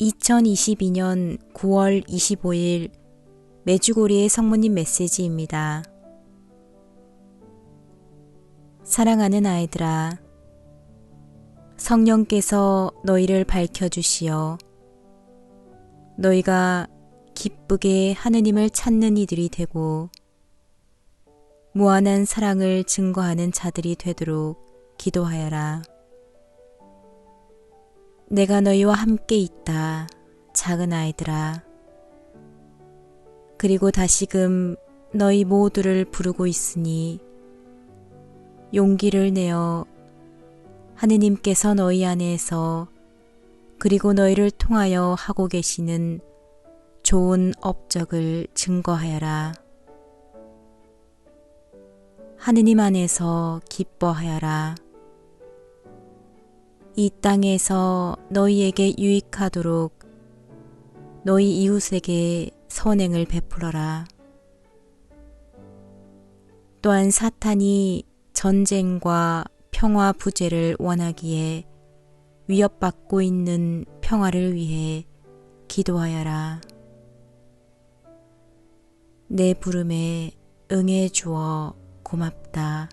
2022년 9월 25일 메주고리의 성모님 메시지입니다. 사랑하는 아이들아, 성령께서 너희를 밝혀주시어 너희가 기쁘게 하느님을 찾는 이들이 되고 무한한 사랑을 증거하는 자들이 되도록 기도하여라. 내가 너희와 함께 있다, 작은 아이들아. 그리고 다시금 너희 모두를 부르고 있으니 용기를 내어 하느님께서 너희 안에서 그리고 너희를 통하여 하고 계시는 좋은 업적을 증거하여라. 하느님 안에서 기뻐하여라. 이 땅에서 너희에게 유익하도록 너희 이웃에게 선행을 베풀어라. 또한 사탄이 전쟁과 평화 부재를 원하기에 위협받고 있는 평화를 위해 기도하여라. 내 부름에 응해 주어 고맙다.